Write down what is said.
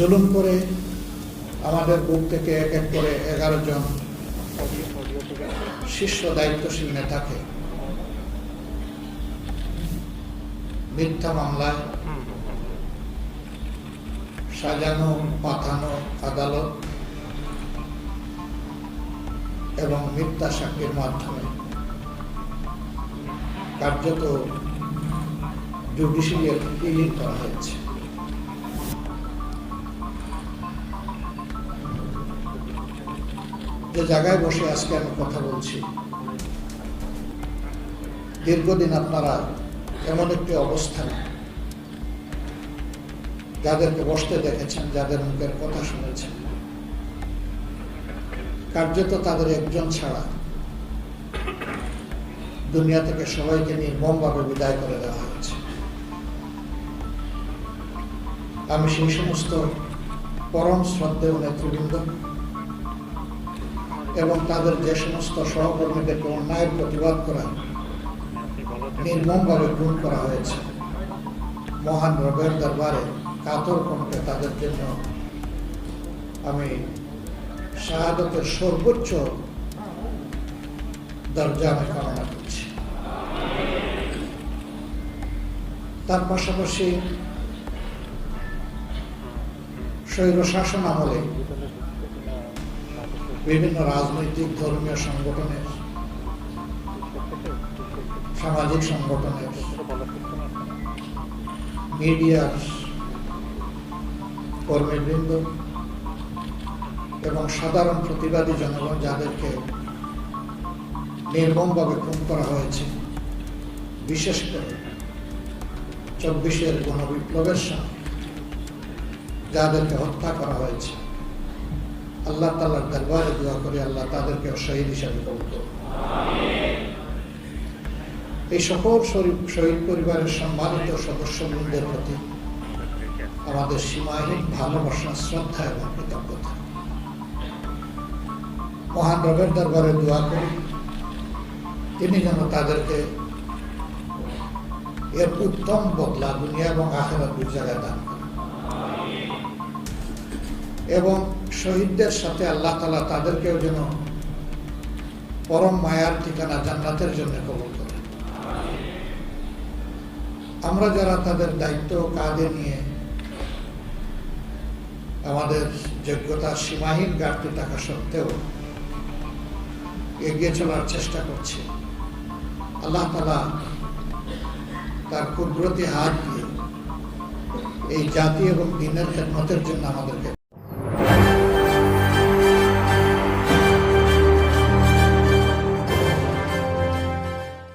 জুলুম করে আমাদের বুক থেকে এক এক করে এগারো জন শীর্ষ দায়িত্বশীল নেতাকে মিথ্যা মামলায় সাজানো, পাঠানো আদালত এবং মিথ্যা সাক্ষীর মাধ্যমে কার্যত জুডিশিয়াল কিলিং করা হয়েছে। যে জায়গায় বসে আজকে আমি কথা বলছি। দীর্ঘদিন আপনারা এমন একটি অবস্থানে যাদেরকে বসতে দেখেছেন, যাদের মুখের কথা শুনেছেন, কার্যত তাদের একজন ছাড়া দুনিয়া থেকে সবাইকে নির্মমভাবে বিদায় করে দেওয়া হয়েছে। আমি সেই সমস্ত পরম শ্রদ্ধেয় নেতৃবৃন্দ এবং তাদের যে সমস্ত সহকর্মীদেরকে অন্যায়ের প্রতিবাদ করা নির্মমভাবে খুন করা হয়েছে। মহান রবের দরবারে কাতর কণ্ঠে তাদের জন্য আমি শাহাদতের সর্বোচ্চ দরজা আমি কামনা করছি। তার পাশাপাশি স্বৈর শাসন আমলে বিভিন্ন রাজনৈতিক ধর্মীয় সংগঠনের, সামাজিক সংগঠনের, মিডিয়ার কর্মীবৃন্দ এবং সাধারণ প্রতিবাদী জনগণ যাদেরকে নির্মমভাবে খুন করা হয়েছে, বিশেষ করে চব্বিশের গণবিপ্লবের সময় যাদেরকে হত্যা করা হয়েছে। আল্লাহ তাল্লাহ দরবারে দোয়া করে আল্লাহ তাদেরকে শহীদ হিসাবে কবুল। এই সকল শহীদ পরিবারের সম্মানিত সদস্যবৃন্দের প্রতি আমাদের সীমাহীন ভালোবাসা, শ্রদ্ধা এবং কৃতজ্ঞতা মহান রবের দরবারে দোয়া করি, তিনি যেন তাদেরকে এর উত্তম বদলা দুনিয়া এবং আখেরা দুই জায়গায় দান করেন এবং শহীদদের সাথে আল্লাহ তালা তাদেরকেও যেন পরম মায়ার ঠিকানা জান্নাতের জন্য কবল করেন। আমরা যারা তাদের দায়িত্ব কাঁধে নিয়ে আমাদের যোগ্যতার সীমাহীন ঘাটতি থাকা সত্ত্বেও এগিয়ে চলার চেষ্টা করছি। আল্লাহ তালা তার কুদরতি হাত দিয়ে এই জাতি এবং দিনের খেদমতের জন্য আমাদেরকে